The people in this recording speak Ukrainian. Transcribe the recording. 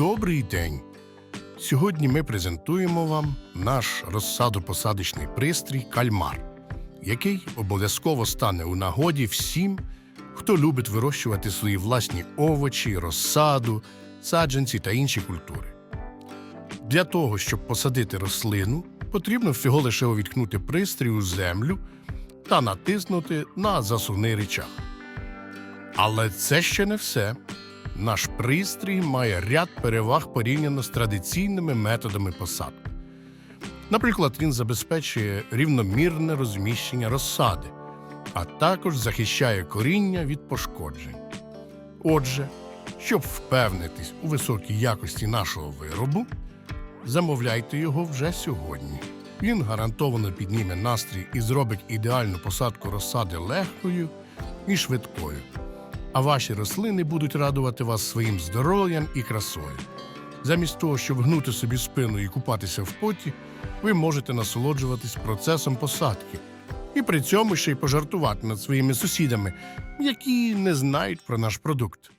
Добрий день! Сьогодні ми презентуємо вам наш розсадопосадочний пристрій кальмар, який обов'язково стане у нагоді всім, хто любить вирощувати свої власні овочі, розсаду, саджанці та інші культури. Для того, щоб посадити рослину, потрібно всього лише увіткнути пристрій у землю та натиснути на засувний речах. Але це ще не все. Наш пристрій має ряд переваг порівняно з традиційними методами посадки. Наприклад, він забезпечує рівномірне розміщення розсади, а також захищає коріння від пошкоджень. Отже, щоб впевнитись у високій якості нашого виробу, замовляйте його вже сьогодні. Він гарантовано підніме настрій і зробить ідеальну посадку розсади легкою і швидкою а ваші рослини будуть радувати вас своїм здоров'ям і красою. Замість того, щоб гнути собі спину і купатися в поті, ви можете насолоджуватись процесом посадки і при цьому ще й пожартувати над своїми сусідами, які не знають про наш продукт.